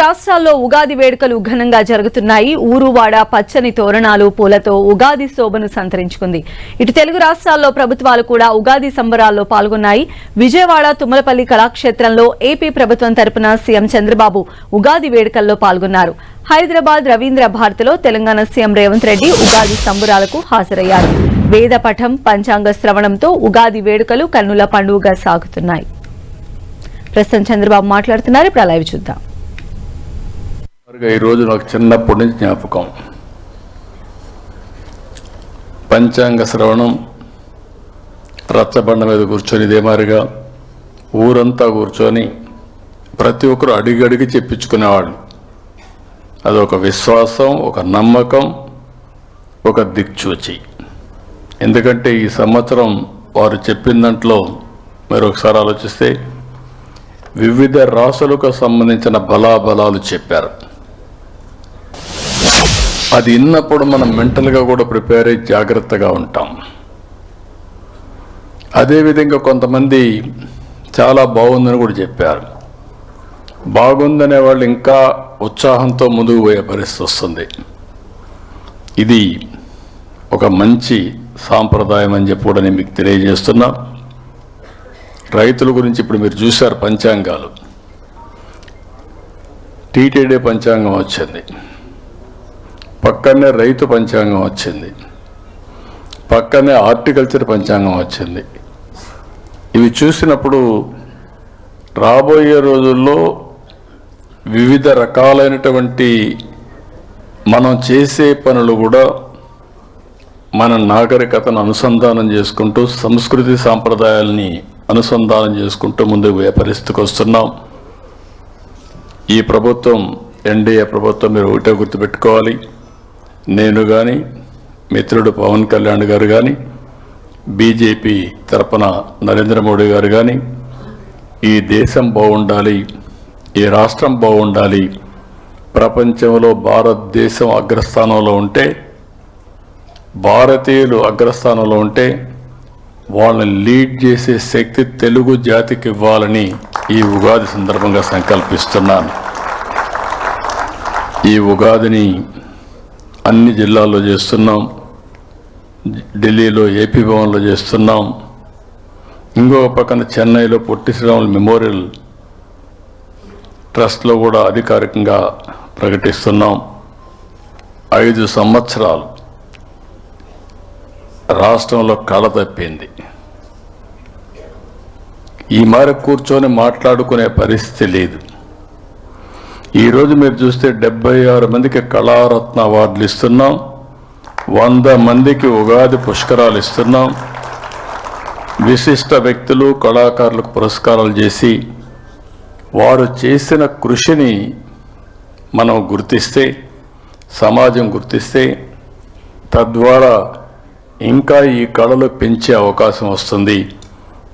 రాష్ట్రాల్లో ఉగాది వేడుకలు ఘనంగా జరుగుతున్నాయి. ఊరువాడ పచ్చని తోరణాలు పూలతో ఉగాది శోభను సంతరించుకుంది. ఇటు తెలుగు రాష్ట్రాల్లో ప్రభుత్వాలు కూడా ఉగాది సంబరాల్లో పాల్గొన్నాయి. విజయవాడ తుమ్మలపల్లి కళాక్షేత్రంలో ఏపీ ప్రభుత్వం తరపున సీఎం చంద్రబాబు ఉగాది వేడుకల్లో పాల్గొన్నారు. హైదరాబాద్ రవీంద్ర భారతిలో తెలంగాణ సీఎం రేవంత్ రెడ్డి ఉగాది సంబరాలకు హాజరయ్యారు. వేద పఠం పంచాంగ శ్రవణంతో ఉగాది వేడుకలు కన్నుల పండుగగా సాగుతున్నాయి. ప్రస్తుతం చంద్రబాబు మాట్లాడుతున్నారు. ఇప్పుడు లైవ్ చూద్దాం. ఈ ఈరోజు నాకు చిన్నప్పటి నుంచి జ్ఞాపకం. పంచాంగ శ్రవణం రచ్చబండ మీద కూర్చొని ఇదేమాదిగా ఊరంతా కూర్చొని ప్రతి ఒక్కరు అడిగడిగి చెప్పించుకునేవాడు అదొక విశ్వాసం ఒక నమ్మకం ఒక దిక్చూచి ఎందుకంటే ఈ సంవత్సరం వారు చెప్పిన దాంట్లో మీరు ఒకసారి ఆలోచిస్తే వివిధ రాసులకు సంబంధించిన బలాబలాలు చెప్పారు. అది విన్నప్పుడు మనం మెంటల్గా కూడా ప్రిపేర్ అయ్యి జాగ్రత్తగా ఉంటాం. అదేవిధంగా కొంతమంది చాలా బాగుందని కూడా చెప్పారు. బాగుందనే వాళ్ళు ఇంకా ఉత్సాహంతో ముందుకు పోయే పరిస్థితి వస్తుంది. ఇది ఒక మంచి సాంప్రదాయం అని చెప్పి కూడా నేను మీకు తెలియజేస్తున్నా. రైతుల గురించి ఇప్పుడు మీరు చూశారు పంచాంగాలు. టీటీడీ పంచాంగం వచ్చింది. పక్కనే రైతు పంచాంగం వచ్చింది. పక్కనే హార్టికల్చర్ పంచాంగం వచ్చింది. ఇవి చూసినప్పుడు రాబోయే రోజుల్లో వివిధ రకాలైనటువంటి మనం చేసే పనులు కూడా మన నాగరికతను అనుసంధానం చేసుకుంటూ సంస్కృతి సాంప్రదాయాల్ని అనుసంధానం చేసుకుంటూ ముందుకు పోయే పరిస్థితికి వస్తున్నాం. ఈ ప్రభుత్వం ఎన్డీఏ ప్రభుత్వం మీరు ఒకటే గుర్తుపెట్టుకోవాలి. నేను కానీ మిత్రుడు పవన్ కళ్యాణ్ గారు కానీ బీజేపీ తరపున నరేంద్ర మోడీ గారు కానీ ఈ దేశం బాగుండాలి ఈ రాష్ట్రం బాగుండాలి ప్రపంచంలో భారతదేశం అగ్రస్థానంలో ఉంటే భారతీయులు అగ్రస్థానంలో ఉంటే వాళ్ళని లీడ్ చేసే శక్తి తెలుగు జాతికి ఇవ్వాలని ఈ ఉగాది సందర్భంగా సంకల్పిస్తున్నాను. ఈ ఉగాదిని అన్ని జిల్లాల్లో చేస్తున్నాం. ఢిల్లీలో ఏపీ భవన్లో చేస్తున్నాం. ఇంకొక పక్కన చెన్నైలో పొట్టి శ్రీరాములు మెమోరియల్ ట్రస్ట్లో కూడా అధికారికంగా ప్రకటిస్తున్నాం. ఐదు సంవత్సరాలు రాష్ట్రంలో కళ తప్పింది. ఈ మేర కూర్చొని మాట్లాడుకునే పరిస్థితి లేదు. ఈరోజు మీరు చూస్తే డెబ్బై ఆరు మందికి కళారత్న అవార్డులు ఇస్తున్నాం. వంద మందికి ఉగాది పుష్కరాలు ఇస్తున్నాం. విశిష్ట వ్యక్తులు కళాకారులకు పురస్కారాలు చేసి వారు చేసిన కృషిని మనం గుర్తిస్తే సమాజం గుర్తిస్తే తద్వారా ఇంకా ఈ కళలు పెంచే అవకాశం వస్తుంది.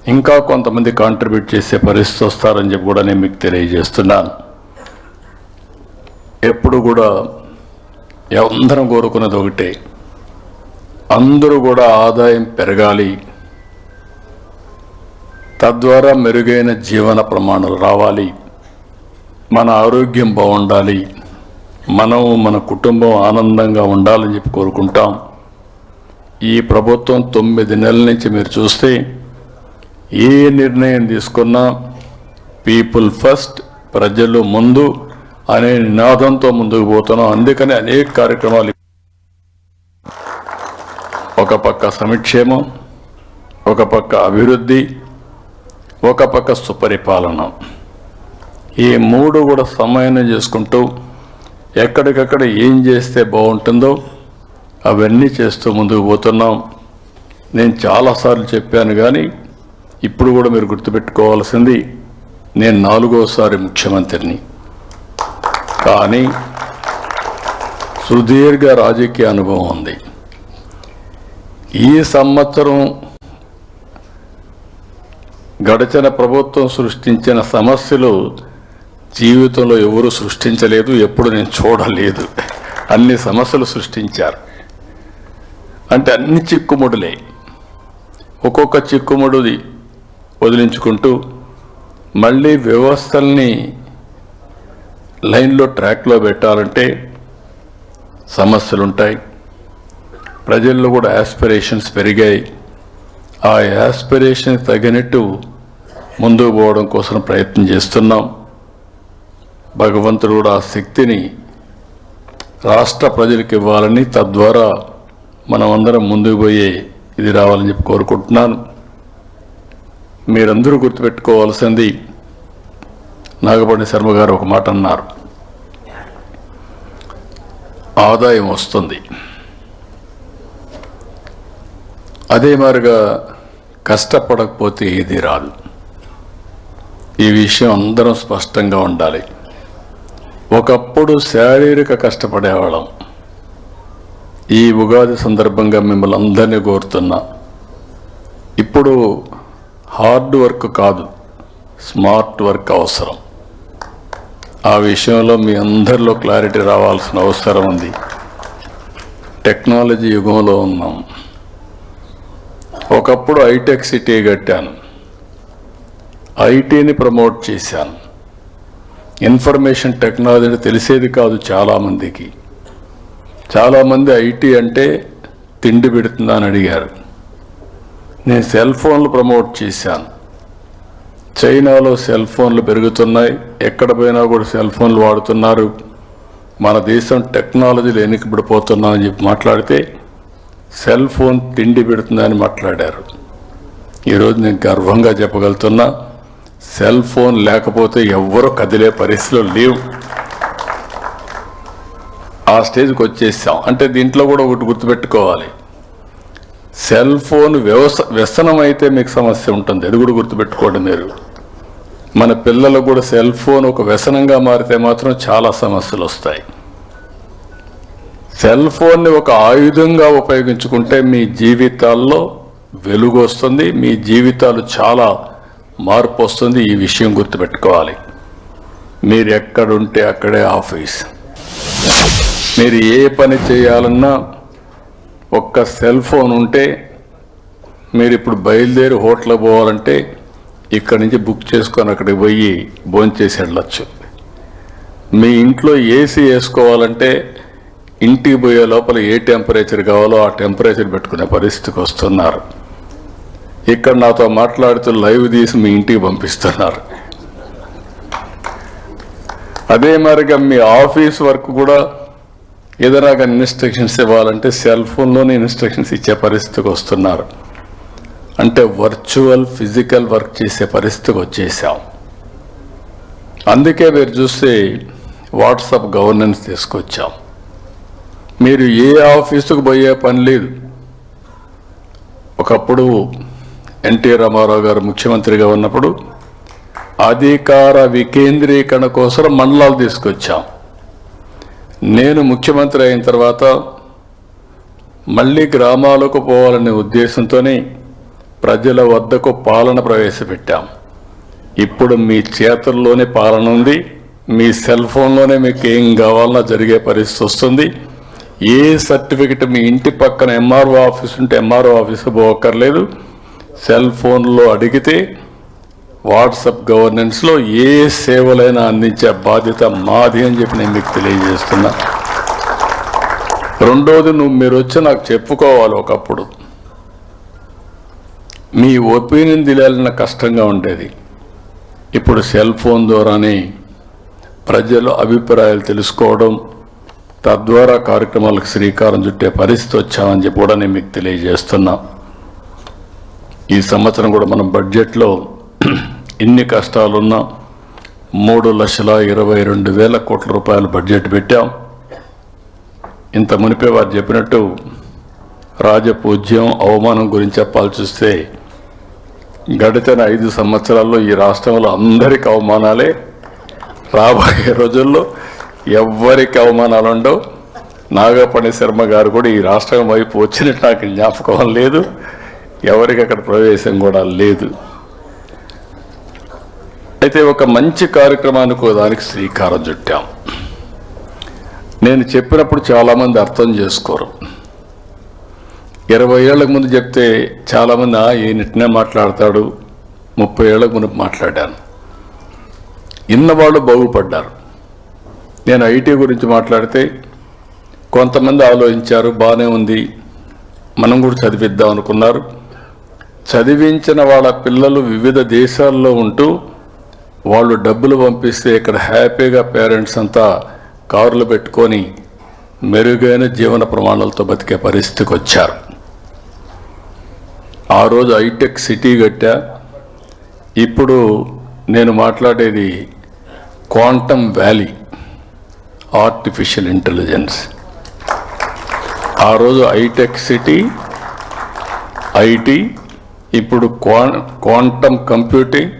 ఇంకా కొంతమంది కాంట్రిబ్యూట్ చేసే పరిస్థితి వస్తారని చెప్పి కూడా నేను మీకు తెలియజేస్తున్నాను. ఎప్పుడు కూడా అందరం కోరుకున్నది ఒకటే. అందరూ కూడా ఆదాయం పెరగాలి. తద్వారా మెరుగైన జీవన ప్రమాణాలు రావాలి. మన ఆరోగ్యం బాగుండాలి. మనం మన కుటుంబం ఆనందంగా ఉండాలని చెప్పి కోరుకుంటాం. ఈ ప్రభుత్వం తొమ్మిది నెలల నుంచి మీరు చూస్తే ఏ నిర్ణయం తీసుకున్నా పీపుల్ ఫస్ట్ ప్రజలు ముందు అనే నినాదంతో ముందుకు పోతున్నాం. అందుకని అనేక కార్యక్రమాలు ఒక పక్క సంక్షేమం ఒక పక్క అభివృద్ధి ఒక పక్క సుపరిపాలన. ఈ మూడు కూడా సమన్వయం చేసుకుంటూ ఎక్కడికక్కడ ఏం చేస్తే బాగుంటుందో అవన్నీ చేస్తూ ముందుకు పోతున్నాం. నేను చాలాసార్లు చెప్పాను కానీ ఇప్పుడు కూడా మీరు గుర్తుపెట్టుకోవాల్సింది నేను నాలుగోసారి ముఖ్యమంత్రిని. కానీ సుదీర్ఘ రాజకీయ అనుభవం ఉంది. ఈ సంవత్సరం గడిచిన ప్రభుత్వం సృష్టించిన సమస్యలు జీవితంలో ఎవరు సృష్టించలేదు ఎప్పుడు నేను చూడలేదు. అన్ని సమస్యలు సృష్టించారు. అంటే అన్ని చిక్కుముడులే. ఒక్కొక్క చిక్కుముడుది వదిలించుకుంటూ మళ్ళీ వ్యవస్థల్ని లైన్లో ట్రాక్లో పెట్టాలంటే సమస్యలు ఉంటాయి ప్రజల్లో కూడా యాస్పిరేషన్స్ పెరిగాయి. ఆ యాస్పిరేషన్ తగినట్టు ముందుకు పోవడం కోసం ప్రయత్నం చేస్తున్నాం. భగవంతుడు కూడా ఆ శక్తిని రాష్ట్ర ప్రజలకు ఇవ్వాలని తద్వారా మనం అందరం ముందుకు పోయే ఇది రావాలని చెప్పి కోరుకుంటున్నాను. మీరందరూ గుర్తుపెట్టుకోవాల్సింది నాగపండి శర్మ గారు ఒక మాట అన్నారు. ఆదాయం వస్తుంది. అదే మారిగా కష్టపడకపోతే ఏది రాదు. ఈ విషయం అందరం స్పష్టంగా ఉండాలి. ఒకప్పుడు శారీరక కష్టపడేవాళ్ళం. ఈ ఉగాది సందర్భంగా మిమ్మల్ని అందరినీ కోరుతున్నా. ఇప్పుడు హార్డ్ వర్క్ కాదు స్మార్ట్ వర్క్ అవసరం. ఆ విషయంలో మీ అందరిలో క్లారిటీ రావాల్సిన అవసరం ఉంది. టెక్నాలజీ యుగంలో ఉన్నాం. ఒకప్పుడు హైటెక్ సిటీ కట్టాను. ఐటీని ప్రమోట్ చేశాను. ఇన్ఫర్మేషన్ టెక్నాలజీ తెలిసేది కాదు చాలామందికి. చాలామంది ఐటీ అంటే తిండి పెడుతుందా అని అడిగారు. నేను సెల్ ఫోన్లు ప్రమోట్ చేశాను. చైనాలో సెల్ ఫోన్లు పెరుగుతున్నాయి. ఎక్కడ పోయినా కూడా సెల్ ఫోన్లు వాడుతున్నారు. మన దేశం టెక్నాలజీలు వెనుకబడిపోతున్నామని చెప్పి మాట్లాడితే సెల్ ఫోన్ తిండి పెడుతుందని మాట్లాడారు. ఈరోజు నేను గర్వంగా చెప్పగలుగుతున్నా సెల్ ఫోన్ లేకపోతే ఎవ్వరూ కదిలే పరిస్థితులు లేవు. ఆ స్టేజ్కి వచ్చేసాం. అంటే దీంట్లో కూడా ఒకటి గుర్తుపెట్టుకోవాలి. సెల్ ఫోన్ వ్యవస వ్యసనం అయితే మీకు సమస్య ఉంటుంది. అది కూడా గుర్తుపెట్టుకోండి మీరు. మన పిల్లలకు కూడా సెల్ ఫోన్ ఒక వ్యసనంగా మారితే మాత్రం చాలా సమస్యలు వస్తాయి. సెల్ ఫోన్ని ఒక ఆయుధంగా ఉపయోగించుకుంటే మీ జీవితాల్లో వెలుగు వస్తుంది మీ జీవితాలు చాలా మార్పు వస్తుంది. ఈ విషయం గుర్తుపెట్టుకోవాలి. మీరు ఎక్కడుంటే అక్కడే ఆఫీస్. మీరు ఏ పని చేయాలన్నా ఒక్క సెల్ ఫోన్ ఉంటే మీరు ఇప్పుడు బయలుదేరి హోటల్ పోవాలంటే ఇక్కడ నుంచి బుక్ చేసుకొని అక్కడికి పోయి భోంచేసి వెళ్ళచ్చు. మీ ఇంట్లో ఏసీ వేసుకోవాలంటే ఇంటికి పోయే లోపల ఏ టెంపరేచర్ కావాలో ఆ టెంపరేచర్ పెట్టుకునే పరిస్థితికి వస్తున్నారు. ఇక్కడ నాతో మాట్లాడుతూ లైవ్ తీసి మీ ఇంటికి పంపిస్తున్నారు. అదే మరిగా మీ ఆఫీస్ వర్క్ కూడా ఏదైనా కానీ ఇన్స్ట్రక్షన్స్ ఇవ్వాలంటే సెల్ ఫోన్లోనే ఇన్స్ట్రక్షన్స్ ఇచ్చే పరిస్థితికి వస్తున్నారు. అంటే వర్చువల్ ఫిజికల్ వర్క్ చేసే పరిస్థితికి వచ్చేసాం. అందుకే మీరు చూస్తే వాట్సాప్ గవర్నెన్స్ తీసుకొచ్చాం. మీరు ఏ ఆఫీసుకు పోయే పని లేదు. ఒకప్పుడు ఎన్టీ రామారావు గారు ముఖ్యమంత్రిగా ఉన్నప్పుడు అధికార వికేంద్రీకరణ కోసం మండలాలు తీసుకొచ్చాం. నేను ముఖ్యమంత్రి అయిన తర్వాత మళ్ళీ గ్రామాలకు పోవాలనే ఉద్దేశంతోనే ప్రజల వద్దకు పాలన ప్రవేశపెట్టాం. ఇప్పుడు మీ చేతుల్లోనే పాలన ఉంది. మీ సెల్ ఫోన్లోనే మీకు ఏం కావాలన్నా జరిగే పరిస్థితి వస్తుంది. ఏ సర్టిఫికెట్ మీ ఇంటి పక్కన ఎంఆర్ఓ ఆఫీస్ ఉంటే ఎంఆర్ఓ ఆఫీస్ పోవక్కర్లేదు. సెల్ ఫోన్లో అడిగితే వాట్సప్ గవర్నెన్స్లో ఏ సేవలైనా అందించే బాధ్యత మాది అని చెప్పి నేను మీకు తెలియజేస్తున్నా. రెండోది నువ్వు మీరు వచ్చి నాకు చెప్పుకోవాలి ఒకప్పుడు. మీ ఒపీనియన్ తెలియాలన్న కష్టంగా ఉండేది. ఇప్పుడు సెల్ ఫోన్ ద్వారానే ప్రజల అభిప్రాయాలు తెలుసుకోవడం తద్వారా కార్యక్రమాలకు శ్రీకారం చుట్టే పరిస్థితి వచ్చామని చెప్పి కూడా నేను మీకు తెలియజేస్తున్నా. ఈ సంవత్సరం కూడా మనం బడ్జెట్లో ఇన్ని కష్టాలున్నా మూడు లక్షల ఇరవై రెండు వేల కోట్ల రూపాయల బడ్జెట్ పెట్టాం. ఇంత మునిపే వారు చెప్పినట్టు రాజపూజ్యం అవమానం గురించి చెప్పాల్సి వస్తే గడిచిన ఐదు సంవత్సరాల్లో ఈ రాష్ట్రంలో అందరికి అవమానాలే. రాబోయే రోజుల్లో ఎవ్వరికి అవమానాలు ఉండవు. నాగపణి శర్మ గారు కూడా ఈ రాష్ట్రం వైపు వచ్చినట్టు నాకు జ్ఞాపకం లేదు. ఎవరికి అక్కడ ప్రవేశం కూడా లేదు. అయితే ఒక మంచి కార్యక్రమానికి దానికి శ్రీకారం చుట్టాం. నేను చెప్పినప్పుడు చాలామంది అర్థం చేసుకోరు. ఇరవై ఏళ్ళకు ముందు చెప్తే చాలామంది "ఆ, ఈయనట్నే మాట్లాడతాడు. ముప్పై ఏళ్ళకు ముందు మాట్లాడాను. ఇన్నవాళ్ళు బాగుపడ్డారు. నేను ఐటీ గురించి మాట్లాడితే కొంతమంది ఆలోచించారు బాగానే ఉంది మనం కూడా చదివిద్దాం అనుకున్నారు. చదివించిన వాళ్ళ పిల్లలు వివిధ దేశాల్లో ఉంటూ వాళ్ళు డబ్బులు పంపిస్తే ఇక్కడ హ్యాపీగా పేరెంట్స్ అంతా కారులు పెట్టుకొని మెరుగైన జీవన ప్రమాణాలతో బతికే పరిస్థితికి వచ్చారు. ఆ రోజు హైటెక్ సిటీ కట్టా. ఇప్పుడు నేను మాట్లాడేది క్వాంటమ్ వ్యాలీ ఆర్టిఫిషియల్ ఇంటెలిజెన్స్. ఆ రోజు హైటెక్ సిటీ ఐటీ ఇప్పుడు క్వాన్ quantum computing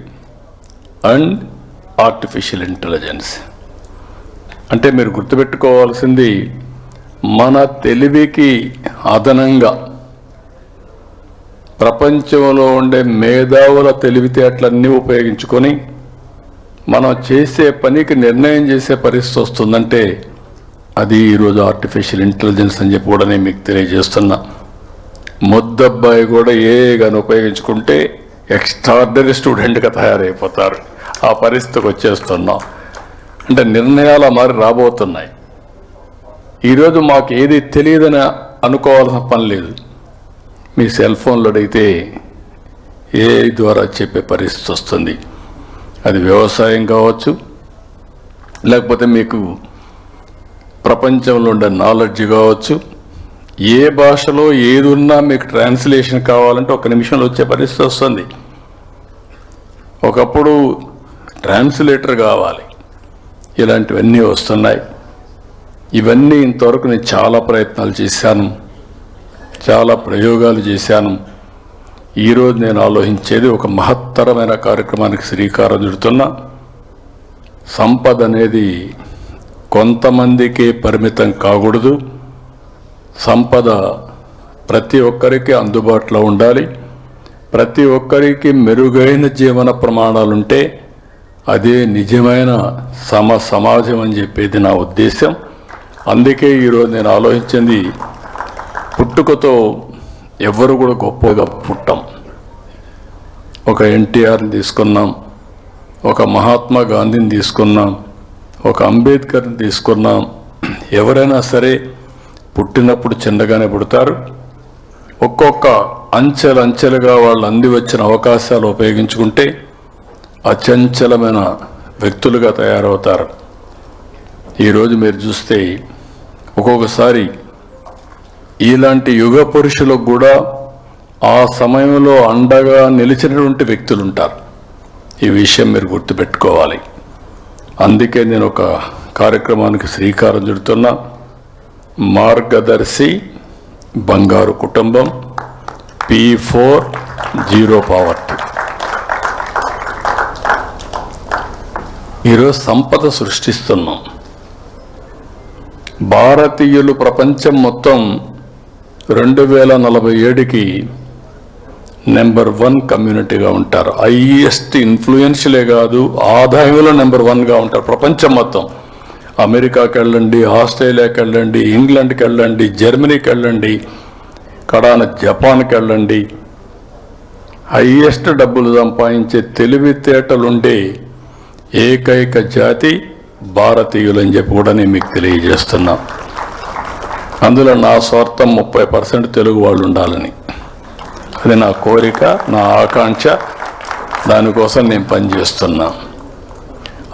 and artificial intelligence. అంటే మీరు గుర్తుపెట్టుకోవాల్సింది మన తెలివికి అదనంగా ప్రపంచంలో ఉండే మేధావుల తెలివితేటలన్నీ ఉపయోగించుకొని మనం చేసే పనికి నిర్ణయం చేసే పరిస్థితి వస్తుందంటే అది ఈరోజు ఆర్టిఫిషియల్ ఇంటెలిజెన్స్ అని చెప్పి కూడా నేను మీకు తెలియజేస్తున్నా. ముద్దబ్బాయి కూడా ఏ కానీ ఉపయోగించుకుంటే ఎక్స్ట్రాడరీ స్టూడెంట్గా తయారైపోతారు. ఆ పరిస్థితికి వచ్చేస్తున్నాం. అంటే నిర్ణయాలు మరి రాబోతున్నాయి. ఈరోజు మాకు ఏది తెలియదని అనుకోవాల్సిన పని లేదు. మీ సెల్ ఫోన్లో అడిగితే ఏ ద్వారా చెప్పే పరిస్థితి వస్తుంది. అది వ్యవసాయం కావచ్చు లేకపోతే మీకు ప్రపంచంలో ఉండే నాలెడ్జ్ కావచ్చు ఏ భాషలో ఏది ఉన్నా మీకు ట్రాన్స్లేషన్ కావాలంటే ఒక నిమిషంలో వచ్చే పరిస్థితి వస్తుంది. ఒకప్పుడు ట్రాన్స్లేటర్ కావాలి. ఇలాంటివన్నీ వస్తున్నాయి. ఇవన్నీ ఇంతవరకు నేను చాలా ప్రయత్నాలు చేశాను. చాలా ప్రయోగాలు చేశాను. ఈరోజు నేను ఆలోచించేది ఒక మహత్తరమైన కార్యక్రమానికి శ్రీకారం చుడుతున్నా. సంపద అనేది కొంతమందికి పరిమితం కాకూడదు. సంపద ప్రతి ఒక్కరికి అందుబాటులో ఉండాలి. ప్రతి ఒక్కరికి మెరుగైన జీవన ప్రమాణాలుంటే అదే నిజమైన సమ సమాజం అని చెప్పేది నా ఉద్దేశం అందుకే ఈరోజు నేను ఆలోచించింది పుట్టుకతో ఎవరు కూడా గొప్పగా పుట్టం. ఒక ఎన్టీఆర్ని తీసుకున్నాం ఒక మహాత్మా గాంధీని తీసుకున్నాం ఒక అంబేద్కర్ని తీసుకున్నాం. ఎవరైనా సరే పుట్టినప్పుడు చిన్నగానే పుడతారు. ఒక్కొక్క అంచెలంచెలుగా వాళ్ళు అంది వచ్చిన అవకాశాలు ఉపయోగించుకుంటే అచంచలమైన వ్యక్తులుగా తయారవుతారు. ఈరోజు మీరు చూస్తే ఒక్కొక్కసారి ఇలాంటి యుగ పురుషులకు కూడా ఆ సమయంలో అండగా నిలిచినటువంటి వ్యక్తులు ఉంటారు ఈ విషయం మీరు గుర్తుపెట్టుకోవాలి. అందుకే నేను ఒక కార్యక్రమానికి శ్రీకారం చుడుతున్నా. మార్గదర్శి బంగారు కుటుంబం పి ఫోర్ జీరో పావర్టీ ఈరోజు సంపద సృష్టిస్తున్నాం. భారతీయులు ప్రపంచం మొత్తం రెండు వేల నలభై ఏడుకి నెంబర్ వన్ కమ్యూనిటీగా ఉంటారు. హైయెస్ట్ ఇన్ఫ్లుయెన్షియలే కాదు ఆదాయంలో నెంబర్ వన్గా ఉంటారు. ప్రపంచం మొత్తం. అమెరికాకి వెళ్ళండి ఆస్ట్రేలియాకి వెళ్ళండి ఇంగ్లాండ్కి వెళ్ళండి జర్మనీకి వెళ్ళండి కడాన జపాన్కి వెళ్ళండి. హైయెస్ట్ డబ్బులు సంపాదించే తెలివితేటలుండే ఏకైక జాతి భారతీయులని చెప్పి కూడా నేను మీకు తెలియజేస్తున్నాను అందులో నా స్వార్థం ముప్పై పర్సెంట్ తెలుగు వాళ్ళు ఉండాలని. అది నా కోరిక నా ఆకాంక్ష దానికోసం నేను పనిచేస్తున్నా.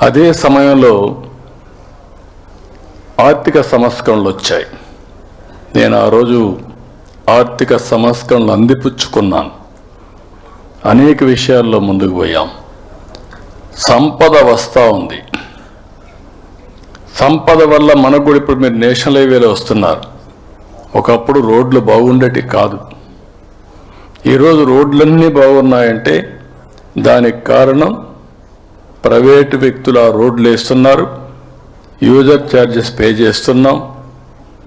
అదే సమయంలో ఆర్థిక సంస్కరణలు వచ్చాయి. నేను ఆ రోజు ఆర్థిక సంస్కరణలు అందిపుచ్చుకున్నాను. అనేక విషయాల్లో ముందుకు పోయాం. సంపద వస్తూ ఉంది. సంపద వల్ల మనకు కూడా ఇప్పుడు మీరు నేషనల్ హైవేలో వస్తున్నారు. ఒకప్పుడు రోడ్లు బాగుండేటి కాదు. ఈరోజు రోడ్లన్నీ బాగున్నాయంటే దానికి కారణం ప్రైవేటు వ్యక్తులు ఆ రోడ్లు వేస్తున్నారు యూజర్ ఛార్జెస్ పే చేస్తున్నాం.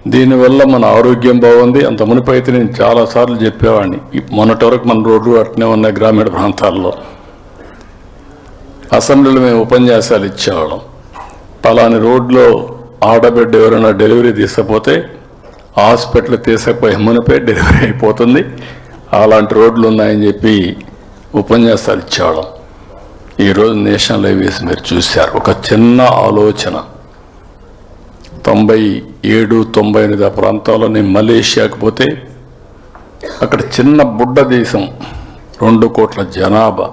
దీనివల్ల మన ఆరోగ్యం బాగుంది. అంత మునిపైతే నేను చాలాసార్లు చెప్పేవాడిని. మొన్నటి వరకు మన రోడ్లు అట్నే ఉన్నాయి గ్రామీణ ప్రాంతాల్లో. అసెంబ్లీలో మేము ఉపన్యాసాలు ఇచ్చేవాళ్ళం. పలాని రోడ్లో ఆడబిడ్డ ఎవరైనా డెలివరీ తీసుకపోతే హాస్పిటల్ తీసుకుపోయి మునిపై డెలివరీ అయిపోతుంది. అలాంటి రోడ్లు ఉన్నాయని చెప్పి ఉపన్యాసాలు ఇచ్చేవాళ్ళం. ఈరోజు నేషనల్ హైవేస్ మీరు చూశారు. ఒక చిన్న ఆలోచన. తొంభై ఏడు తొంభై ఎనిమిది ఆ ప్రాంతాల్లో నేను మలేషియాకి పోతే అక్కడ చిన్న బుడ్డ దేశం రెండు కోట్ల జనాభా.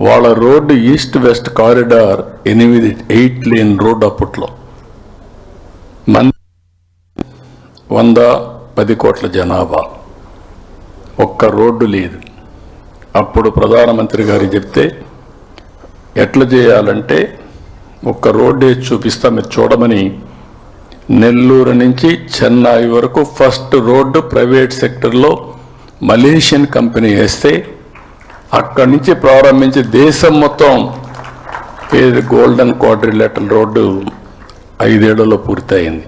వాళ్ళ రోడ్డు ఈస్ట్ వెస్ట్ కారిడార్ ఎనిమిది ఎయిట్ లేన్ రోడ్ అప్పట్లో. మన వంద పది కోట్ల జనాభా. ఒక్క రోడ్డు లేదు. అప్పుడు ప్రధానమంత్రి గారు చెప్తే ఎట్లా చేయాలంటే ఒక్క రోడ్డు వేసి చూపిస్తా మీరు చూడమని నెల్లూరు నుంచి చెన్నై వరకు ఫస్ట్ రోడ్డు ప్రైవేట్ సెక్టర్లో మలేషియన్ కంపెనీ వేస్తే అక్కడి నుంచి ప్రారంభించి దేశం మొత్తం పేరు గోల్డెన్ క్వాడ్రిలేటరల్ రోడ్డు ఐదేళ్ళలో పూర్తయింది.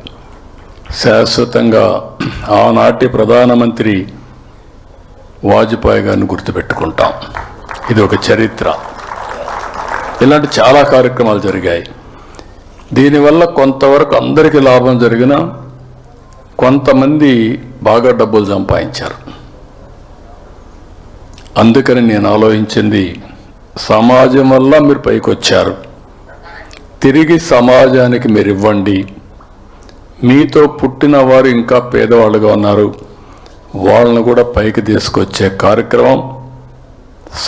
శాశ్వతంగా ఆనాటి ప్రధానమంత్రి వాజ్పేయి గారిని గుర్తుపెట్టుకుంటాం. ఇది ఒక చరిత్ర. ఇలాంటి చాలా కార్యక్రమాలు జరిగాయి. దీనివల్ల కొంతవరకు అందరికీ లాభం జరిగిన కొంతమంది బాగా డబ్బులు సంపాదించారు. అందుకని నేను ఆలోచించింది సమాజం వల్ల మీరు పైకి వచ్చారు తిరిగి సమాజానికి మీరు ఇవ్వండి మీతో పుట్టిన వారు ఇంకా పేదవాళ్ళుగా ఉన్నారు. వాళ్ళను కూడా పైకి తీసుకొచ్చే కార్యక్రమం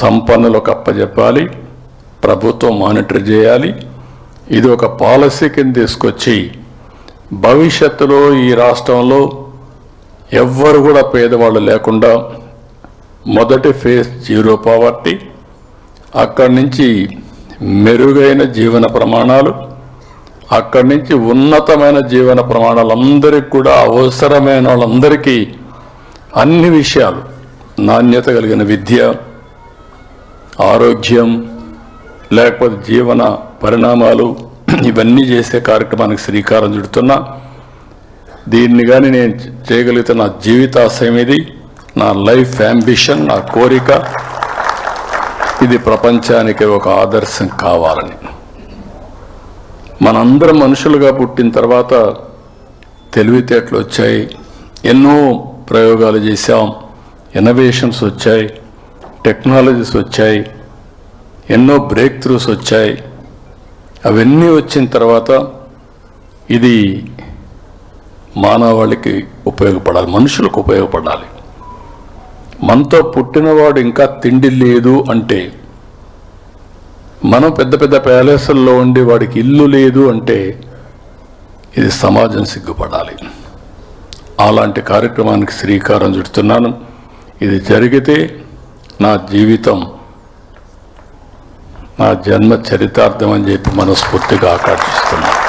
సంపన్నులకు కప్పజెప్పాలి ప్రభుత్వం మానిటర్ చేయాలి. ఇది ఒక పాలసీ కింద తీసుకొచ్చి భవిష్యత్తులో ఈ రాష్ట్రంలో ఎవ్వరు కూడా పేదవాళ్ళు లేకుండా మొదటి ఫేజ్ జీరో పావర్టీ అక్కడి నుంచి మెరుగైన జీవన ప్రమాణాలు అక్కడి నుంచి ఉన్నతమైన జీవన ప్రమాణాలు అందరికి కూడా అవసరమైన వాళ్ళందరికీ అన్ని విషయాలు. నాణ్యత కలిగిన విద్య ఆరోగ్యం లేకపోతే జీవన పరిణామాలు ఇవన్నీ చేసే కార్యక్రమానికి శ్రీకారం చుడుతున్నా. దీన్ని కానీ నేను చేయగలిగితే నా జీవితాశయం ఇది నా లైఫ్ అంబిషన్ నా కోరిక. ఇది ప్రపంచానికి ఒక ఆదర్శం కావాలని. మనందరం మనుషులుగా పుట్టిన తర్వాత తెలివితేటలు వచ్చాయి. ఎన్నో ప్రయోగాలు చేశాం. ఇన్నోవేషన్స్ వచ్చాయి. టెక్నాలజీస్ వచ్చాయి. ఎన్నో బ్రేక్ త్రూస్ వచ్చాయి. అవన్నీ వచ్చిన తర్వాత ఇది మానవాళికి ఉపయోగపడాలి. మనుషులకు ఉపయోగపడాలి. మనతో పుట్టినవాడు ఇంకా తిండి లేదు అంటే మనం పెద్ద పెద్ద ప్యాలెస్ల్లో ఉండి వాడికి ఇల్లు లేదు అంటే ఇది సమాజం సిగ్గుపడాలి. అలాంటి కార్యక్రమానికి శ్రీకారం చుడుతున్నాను. ఇది జరిగితే నా జీవితం నా జన్మ చరితార్థం అని చెప్పి మనస్ఫూర్తిగా ఆకాంక్షిస్తున్నాను.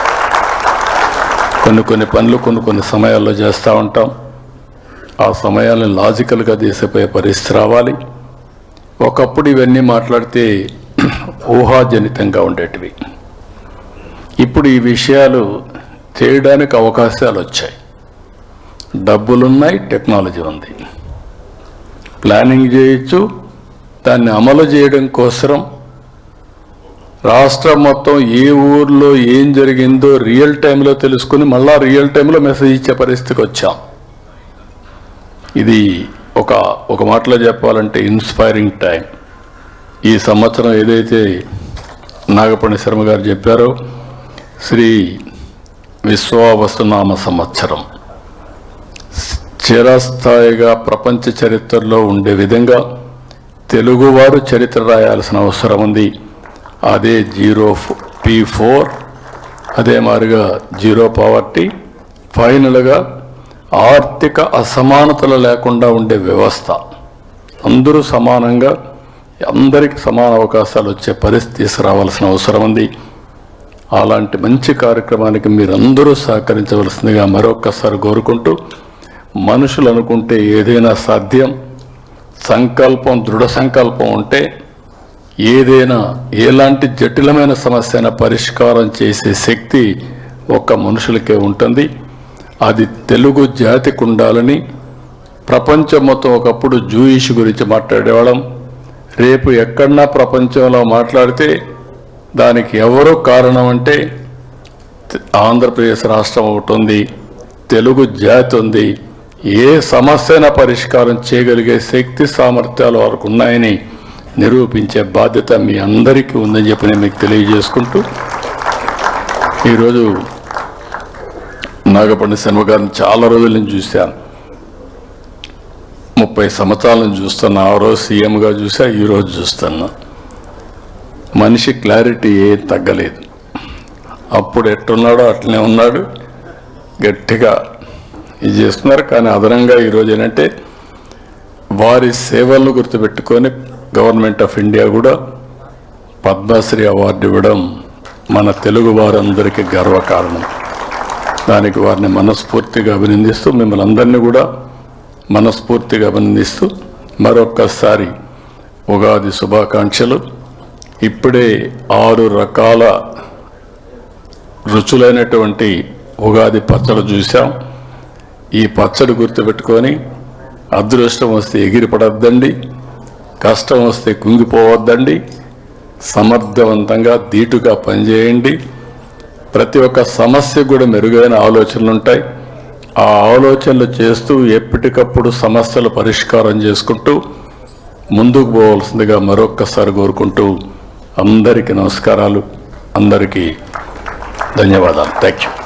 కొన్ని కొన్ని పనులు కొన్ని కొన్ని సమయాల్లో చేస్తూ ఉంటాం. ఆ సమయాలను లాజికల్గా తీసిపోయే పరిస్థితి రావాలి. ఒకప్పుడు ఇవన్నీ మాట్లాడితే ఊహాజనితంగా ఉండేటివి. ఇప్పుడు ఈ విషయాలు చేయడానికి అవకాశాలు వచ్చాయి. డబ్బులున్నాయి టెక్నాలజీ ఉంది. ప్లానింగ్ చేయొచ్చు దాన్ని అమలు చేయడం కోసరం. రాష్ట్రం మొత్తం ఏ ఊర్లో ఏం జరిగిందో రియల్ టైంలో తెలుసుకుని మళ్ళా రియల్ టైంలో మెసేజ్ ఇచ్చే పరిస్థితికి వచ్చాం. ఇది ఒక ఒక మాటలో చెప్పాలంటే ఇన్స్పైరింగ్ టైం ఈ సంవత్సరం ఏదైతే నాగపణి శర్మ గారు చెప్పారో శ్రీ విశ్వావసునామ సంవత్సరం. చిరస్థాయిగా ప్రపంచ చరిత్రలో ఉండే విధంగా తెలుగువారు చరిత్ర రాయాల్సిన అవసరం ఉంది. అదే జీరో పీ ఫోర్ అదే మాదిరిగా జీరో పావర్టీ ఫైనల్గా ఆర్థిక అసమానతలు లేకుండా ఉండే వ్యవస్థ. అందరూ సమానంగా అందరికీ సమాన అవకాశాలు వచ్చే పరిస్థితి తీసుకురావాల్సిన అవసరం ఉంది. అలాంటి మంచి కార్యక్రమానికి మీరందరూ సహకరించవలసిందిగా మరొక్కసారి కోరుకుంటూ మనుషులు అనుకుంటే ఏదైనా సాధ్యం సంకల్పం దృఢ సంకల్పం ఉంటే ఏదైనా ఎలాంటి జటిలమైన సమస్యను పరిష్కారం చేసే శక్తి ఒక్క మనుషులకే ఉంటుంది. అది తెలుగు జాతికి ఉండాలని ప్రపంచం మొత్తం ఒకప్పుడు జూయిష్ గురించి మాట్లాడేవాళ్ళం. రేపు ఎక్కడన్నా ప్రపంచంలో మాట్లాడితే దానికి ఎవరో కారణం అంటే ఆంధ్రప్రదేశ్ రాష్ట్రం ఒకటి ఉంది తెలుగు జాతి ఉంది. ఏ సమస్యన పరిష్కారం చేయగలిగే శక్తి సామర్థ్యాలు వారికి ఉన్నాయని నిరూపించే బాధ్యత మీ అందరికీ ఉందని చెప్పి నేను మీకు తెలియజేసుకుంటూ ఈరోజు నాగపండి శర్మ గారిని చాలా రోజుల నుంచి చూశాను. ముప్పై సంవత్సరాలను చూస్తున్నా ఆ రోజు సీఎంగా చూసా ఈరోజు చూస్తున్నా. మనిషి క్లారిటీ ఏ తగ్గలేదు. అప్పుడు ఎట్టున్నాడో అట్లనే ఉన్నాడు. గట్టిగా ఇది చేస్తున్నారు. కానీ అదనంగా ఈరోజు ఏంటంటే వారి సేవలను గుర్తుపెట్టుకొని గవర్నమెంట్ ఆఫ్ ఇండియా కూడా పద్మశ్రీ అవార్డు ఇవ్వడం మన తెలుగు వారందరికీ గర్వకారణం. దానికి వారిని మనస్ఫూర్తిగా అభినందిస్తూ మిమ్మల్ని అందరినీ కూడా మనస్ఫూర్తిగా అభినందిస్తూ మరొక్కసారి ఉగాది శుభాకాంక్షలు. ఇప్పుడే ఆరు రకాల రుచులైనటువంటి ఉగాది పచ్చడి చూసాం ఈ పచ్చడి గుర్తుపెట్టుకొని అదృష్టం వస్తే ఎగిరిపడద్దండి కష్టం వస్తే కుంగిపోవద్దండి సమర్థవంతంగా ధీటుగా పనిచేయండి. ప్రతి ఒక్క సమస్య కూడా మెరుగైన ఆలోచనలు ఉంటాయి ఆ ఆలోచనలు చేస్తూ ఎప్పటికప్పుడు సమస్యలు పరిష్కారం చేసుకుంటూ ముందుకు పోవాల్సిందిగా మరొక్కసారి కోరుకుంటూ అందరికీ నమస్కారాలు. అందరికీ ధన్యవాదాలు. Thank you